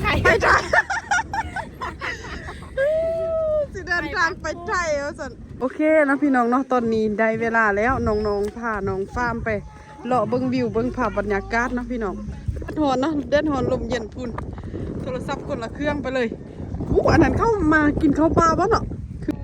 ไทย ไปไทย สิเดินทางไปไทยเอาสันโอเคนะพี่น้องเนาะตอนนี้ได้เวลาแล้วน้องๆพาน้องฟาร์มไปเลาะเบิ้งวิวเบิ้งภาพบรรยากาศเนาะพี่น้องเด็ดหอนนะเด็ดหอนลมเย็นพุ่นโทรศัพท์คนละเครื่องไปเลยอู้อันนั้นเข้ามากินข้าวปลาบ้าเนาะคือ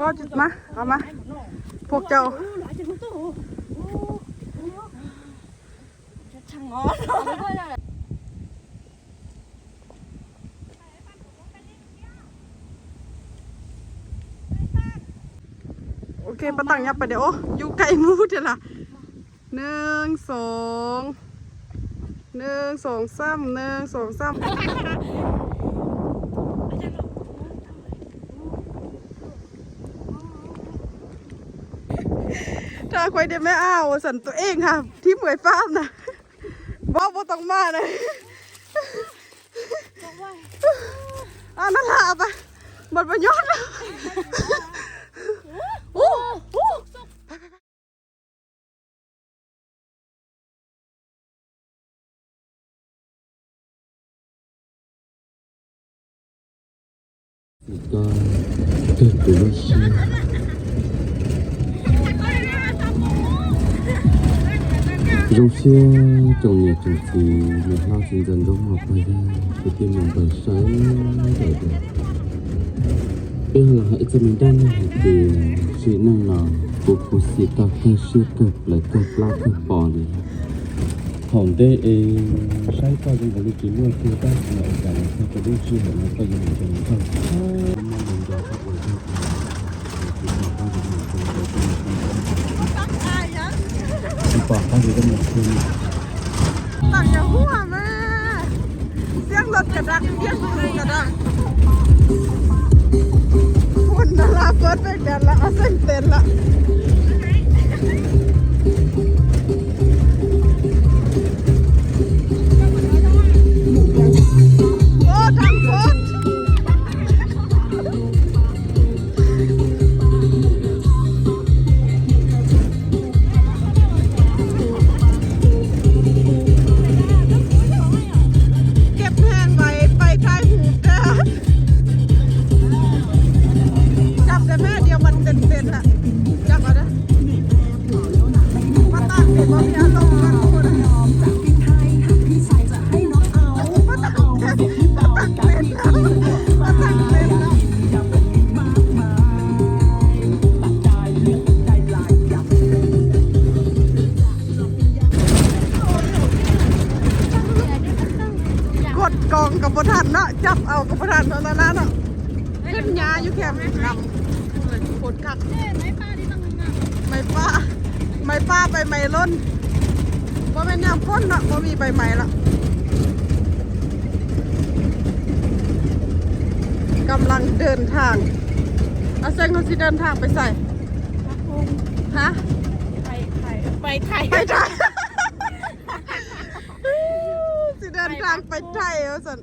ก็จะมาเอามาพวกเจ้า ช่างงอโอเคปะตังยับไปเดี๋ยวโอ้อยู่ไกลมูเดี๋ยวล่ะหนึ่งสองหนึ่งสองสามหนึ่งสองสามถ้าคอยเดี๋ยวไม่อ้าวสันตัวเองค่ะ ที่เหมยฟ้ามนะ บ่บ่ต้องมาเลยอันนั้นละปะบัดบัญยอดแล้วโอ้โหก็ตื่นตัวเชียว 그동시에 정리에 정치 thì chị ta khai sĩ tập lại tập la tập bò này. Hồng đê e sai qua đây với chị ต้องด้เองใช้ก็ยังบริกิด้วยคือได้ในโอกาสที่จะได้ชื่อเห็นแล้วก็ยังจามาลงดาวสักวันที่ปอกก็คือก็มีคือตังอย่าหัวแม่เสียงรถกระดังเสียงรถกระดังคุณดาราเปิดเป็นกันละเอาเส้นเต้นละ นเนาะจับเอากับประธานเท่านั้นนะเนาะขึ้นยาอยู่แคมป์นำเลยโคตรคักไม่ป้าไม่ป้าไปไม่ล้นว่าเป็นยามพ้นเนาะว่ามีใบใหม่ละกำลังเดินทางอาเซงเขาสิเดินทางไปใส่ฮะไปไทยไปไทยไปไทยสิเดินทางไปไทยเอาสัน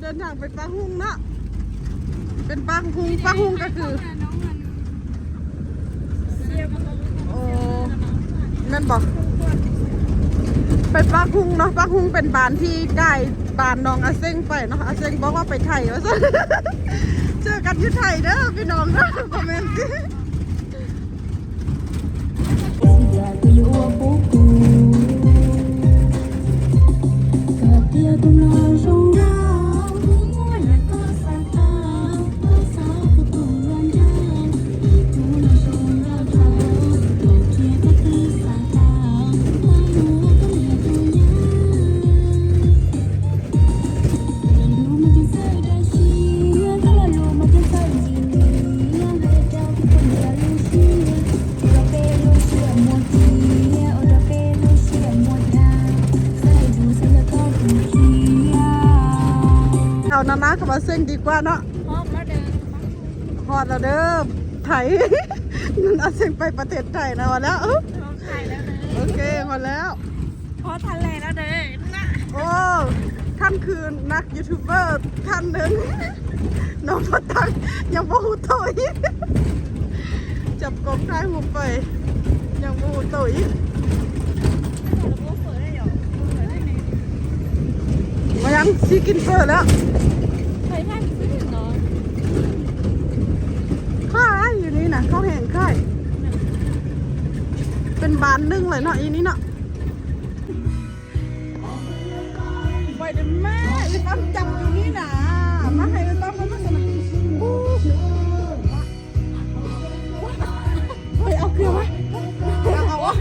เดินทางไปปางหุงเนาะเป็นปางหุงปางหุงก็คือโอ้แม่นบอกไปปางหุงเนาะปางหุงเป็นบ้านที่ใกล้บ้านน้องอาเซ้งไปเนาะอาเซ้งบอกว่าไปไทยว่าสันเจอกันที่ไทยเด้อพี่น้องเด้อคอมเมนต์เอา นดีกว่าเนาะพร้อดพอแล้วเด้อไทยนั่นเอาเสียงไปประเทศไทยนะแล้วมไแล้วโอเคหมดแล้วพอทะเลแล้วเด้อนะโอ้ท่านคือนักยูทูบเบอร์ท่านหนึ่งน้องพตังยังโมโตุยจับกบได้หุบไป ยังโมโตุยมายังซีกินเฟอร์แล้ว ไปท่านซื้อเนาะค่ายอยู่นี่นะข้าวแห้งค่ายเป็นบานนึ่งเลยเนาะอีนี้เนาะไปเดี๋ยวแม่ไอ้ตั้มจับอยู่นี่นะมาให้ไอ้ตั้มมันมาสนะอู้เฮ้ยเอาเกลือไว้เอาเอาวะ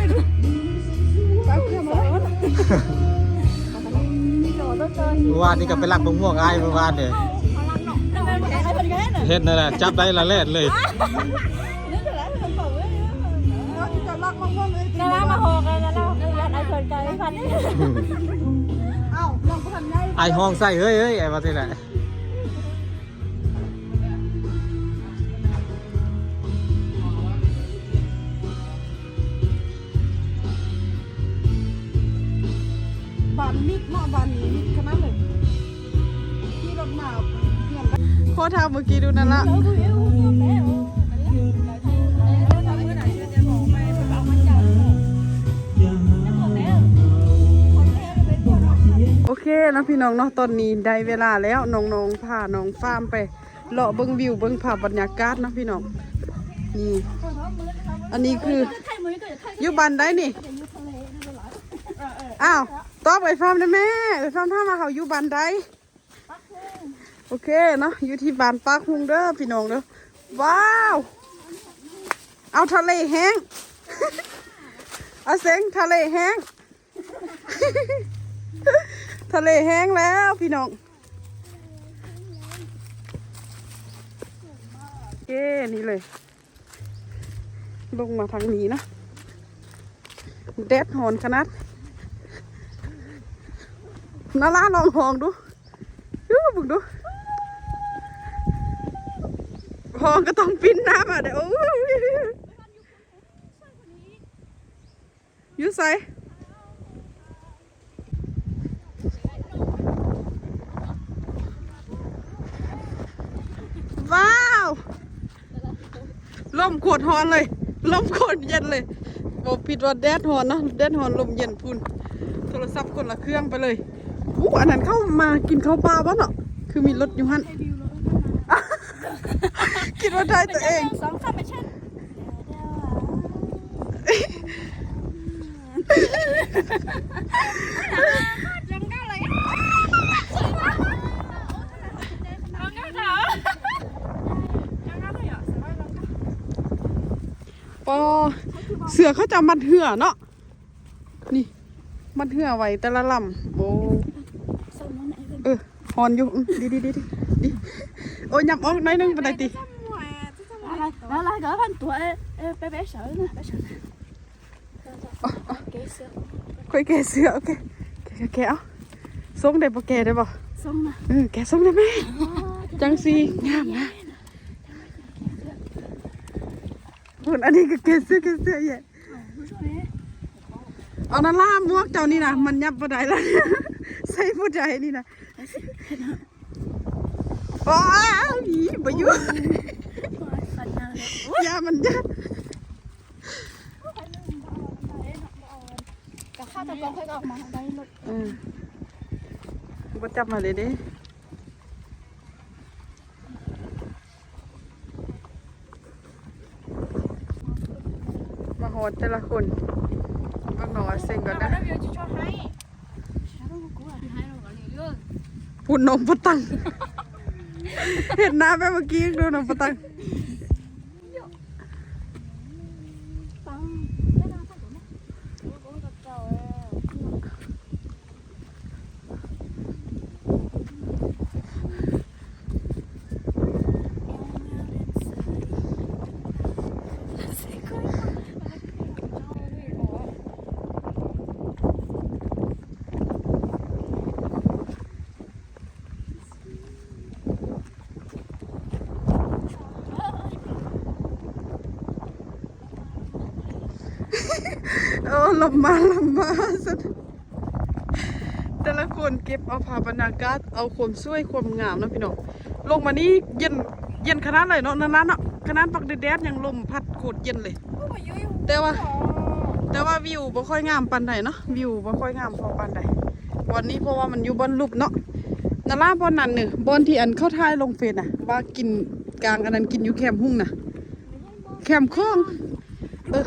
เอาเกลือมาไว้เมื่อวานนี่ก็ไปลักมะม่วงอ้ายเมื่อวานเนี่ยนั่นเป็นใคร เป็นแค่น่ะเฮ็ดนั่นแหละจับได้ละแรดเลยนั่นเป็นอะไรเป็นบอกว่าเอาที่จะลักมะม่วงเลยนารามาหอกกันนะเราเราไอ้คนใจพันนี่เอ้าลองพันไงไอห้องใส่เฮ้ยเฮ้ยไอ้มาที่ไหนบานมิดเนาะบานนี้ งินโคตรทำเมื่อกี้ดูนั่นละโอเมื่อไหร่จะบอกไปเอามาจับจะหมดแล้วคนะพี่น้องเนาะตอนนี้ได้เวลาแล้วน้องๆพาน้องฟาร์มไปเลาะเบิ้งวิวเบิ้งภาพบรรยากาศนะพี่น้องนี่อันนี้คืออยู่บ้านได้นี่อ้าวตอบไปฟาร์มได้แม่ไปฟาร์มถ้ามาเขาอยู่บ้านได้ โอเคเนาะอยู่ที่บ้านปากฮุงเด้อพี่น้องเด้อว้าว เอาทะเลแห้ง เอาเสียงทะเลแห้ง ทะเลแห้งแล้วพี่น้องโอเคนี่เลย ลงมาทางนี้นะแดดหอนขนาดนาลาลองหองดูดูบึงดู หองก็ต้องปิ้นน้ำอะเดี๋ยวโอ้ยอยูใส่ว้าว ลมขวดหอนเลย ลมขวดเย็นเลยบอกผิดว่าแดดหอนนะแดดหอนลมเย็นพุ่น โทรศัพท์คนละเครื่องไปเลยอู้อันนั้นเข้ามากินข้าวปลาบ้าเนาะคือมีรถอยู่หัน คิดว่าได้ตัวเอง สองสามไม่ใช่จังก็เลยจังก็เถอะจังก็เถอะสบายจังก็ปอเสือเขาจะมัดเหือเนาะ นี่ มัดเหือไว้แต่ละลำโอ้สมมุติไหนเป็นเออหอนอยู่อื้อดีดีดีดีดีโอ้ยยับออกหน้อยนึงปานใดติ อะไรแล้วอะไรก็พันตัวเอ อไปไปเฉยนะไปเฉยเกสค่อยแกะเสือโอเคแกะแกะเอาส่งได้บ่แกะได้บ่ส่งนะเออแกะส่งได้ไหมจังสีงามนะหุ่นอันนี้ก็แกะเสื้อแกะเสื้อใหญ่เอานั่นล่ามมวกเจ้านี่นะมันยับบ่ได้แล้วใส่บ่ได้นี่นะว้าวอีบ่อยู่สัญญาเลยยามันยับ กับข้าวตะกองค่อยออกมาได้รถเออบ่จับมาเลยเด้มาโหดแต่ละคนเบิ่งหน่อยเซ็งก่อนนะวิวจะชอบให้ใช่ต้องกูอะให้เราก่อนเลยเรื่องพูดนมปะตัง เห็นหน้าแม่เมื่อกี้ดูนมปะตัง ฟังไม่น่าฟังผมนะกูกับเจ้าเออ โอ้ ลำมาลำมาสุดแต่ละคนเก็บเอาภาพบรรยากาศเอาความสวยความงามนะพี่น้องลงมานี่เย็นเย็นขนาดเลยเนาะนานๆเนาะขนาดปักแดดยังลมพัดโคตรเย็นเลย แต่ว่า แต่ว่าวิวบ่ค่อยงามปานใดเนาะวิวบ่ค่อยงามพอปานใดวันนี้เพราะว่ามันอยู่บนรูปเนาะนาราบอนนั่นเนี่ยบอนที่อันเข้าท้ายลงเฟซน่ะ ว่ากินกลางอันนั้นกินอยู่แคมหุ่งน่ะ แคมป์คลองเออ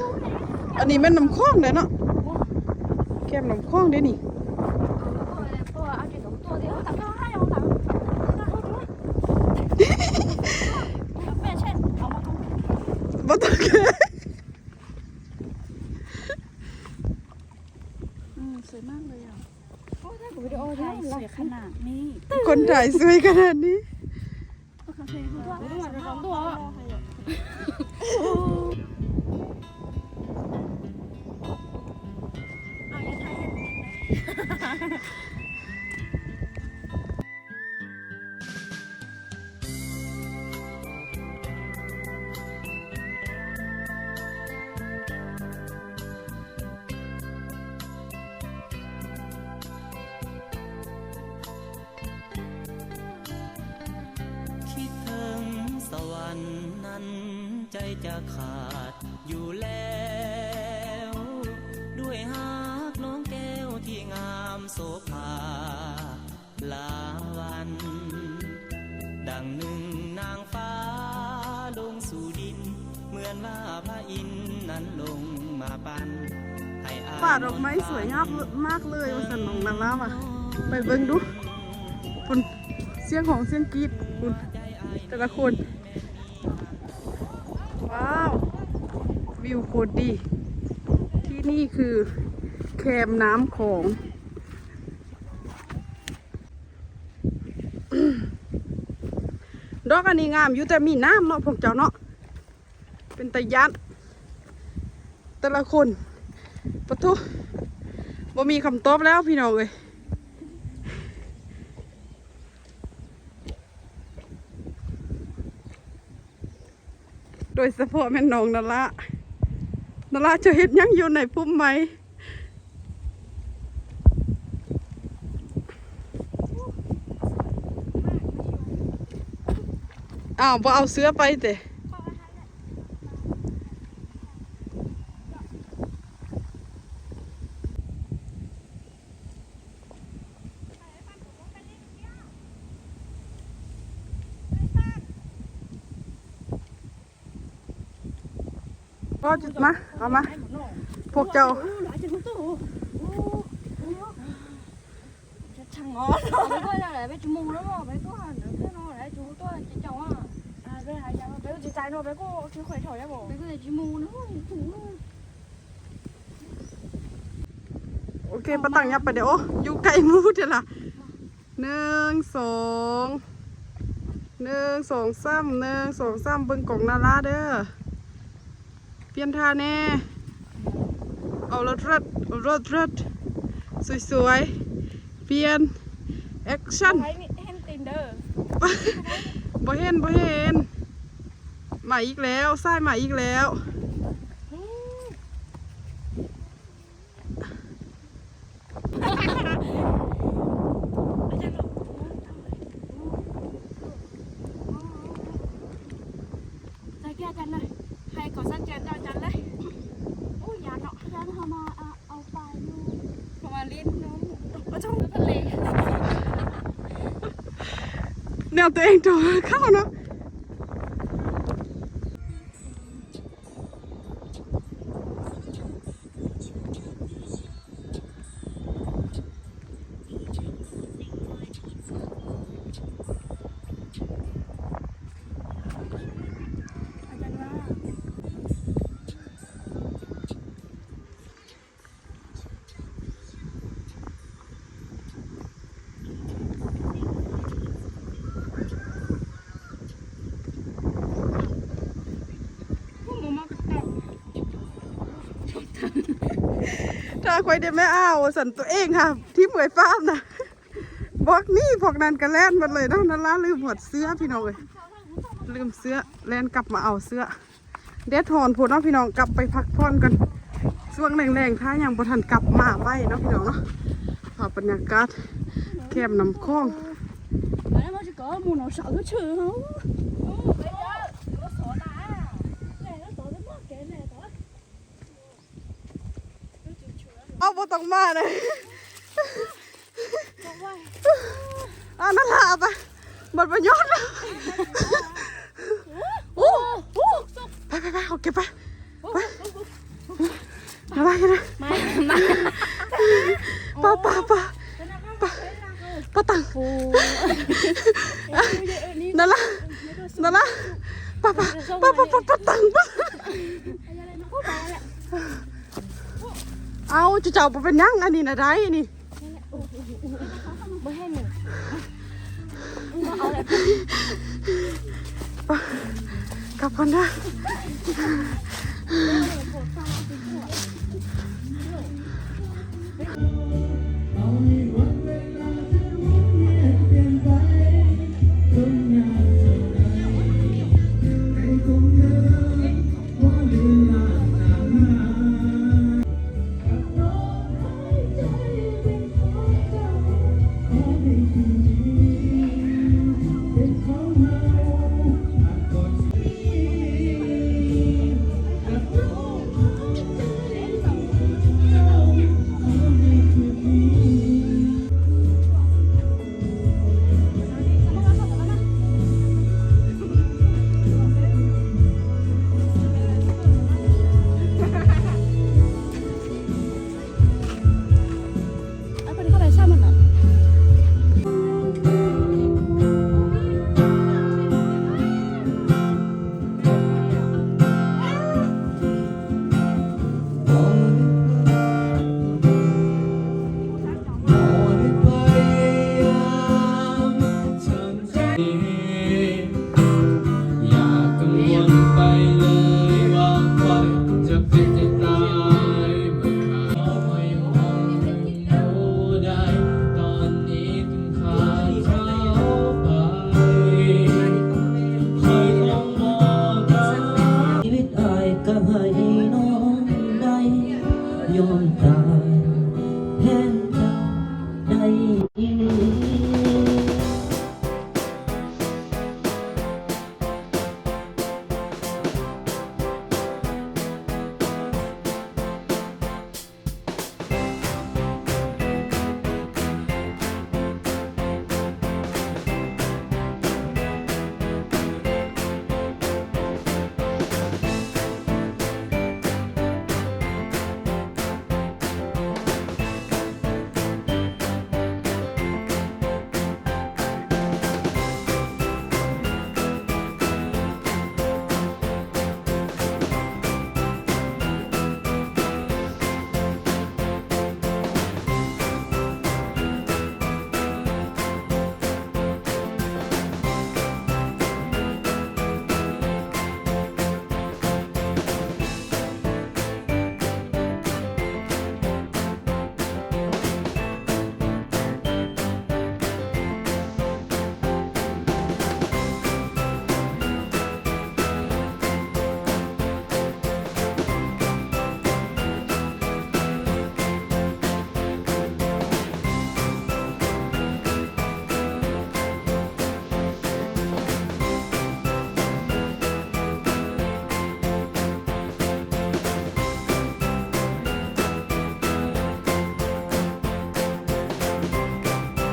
อันนี้แม่นน้ำคลองเด้อเนาะ แคมป์น้ำคลองเด้นี่ตัวเอาเด็กของตัวเดียวตักข้าวให้เอาหลังตักข้าวด้วยแม่เช่นเอามาเอาบ่ต้องแค่อืมสวยมากเลยอะโอ้ได้กับวิดีโอได้สวยขนาดนี้คนถ่ายสวยขนาดนี้ คิดถึงสวรรค์นั้นใจจะขาดอยู่แล้ว โสภาลาวัน ดังหนึ่งนางฟ้าลงสู่ดิน เหมือนว่าพระอินทร์นั้นลงมาปันให้อายป่าดอกไม้สวยงามมากเลยว่าสันน้องนาราว่ะไปเบิ่งดูคุณเสียงของเสียงกรีดคุณแต่ละคน ว้าว วิวโคตรดี ที่นี่คือแคมน้ำของ ดอกอันนี้งามอยู่แต่มีน้ำเนาะพวกเจ้าเนาะ เป็นตะยันแต่ละคนปะทุบ่มีคำตอบแล้วพี่น้องเอ้ยโดยเฉพาะแม่น้องนาละนาละจะเห็นยังอยู่ในพุ่มไม้ อ้าวบ่เอาเสื้อไปเตะก็จุดมา เอามา พวกเจ้าช่างงอนไปไหนไปจมูกแล้วไปตัวเดี๋ยวเพื่อนอะไรจูตัวจะเจ้าว่า hai cháu bé chị trai nó bé có chú khỏe thổi đấy bộ bé có thể chú mù nữa chú โอเคปะตังยับไปเดี๋ยวโอ้อยู่ไกลหมูเดี๋ยวล่ะหนึ่งสองหนึ่งสองสามหนึ่งสองสามเบิ่งกล่องนาราเด้อเปลี่ยนท่าแน่เอารถรถเอารถรถสวยๆเปลี่ยนแอคชั่น thấy hen tin đờ บ่เห็นบ่เห็น มาอีกแล้วไส้มาอีกแล้ว Đây kia chân này Hay có sắt chén cho chân đấy Ôi nhà nọ Chân họ mà ao bài luôn Họ mà lên nó Ở trong cái phần lề แนวตัวเองโจเข้าเนาะ คอยได้ไม่อ้าวสันตัวเองค่ะ ที่เหมยฟ้ามนะบอกนี่พวกนั้นก็แล่นหมดเลยเนาะนั่นละลืมหมดเสื้อพี่น้องเลยลืมเสื้อแล่นกลับมาเอาเสื้อเดดทอนพูดเนาะพี่น้องกลับไปพักผ่อนกันช่วงแรงๆถ้ายังบ่ทันกลับมาไว้เนาะพี่น้องเนาะภาพบรรยากาศแคมน้ำคลอง Đấy mà chỉ có mù nó sợ cái chữ không Ừ, bây giờ Nó sợ đá Này nó sợ cái mất cái này thôi เอา บ่ต้องมาเลยอ่านั่นละเอาไปหมดประโยชน์แล้วโอ้โหไปไปไปเอาเก็บไปไปอะไรกันนะไม่ไม่ป้าป้าป้าป้าป้าตังนั่นละนั่นละป้าป้าป้าป้าป้าป้าตังป้า เอาจะเจ้าบ่เป็นหยังอันนี้นะได้นี่ไม่ให้หนึ่งกลับก่อนนะเ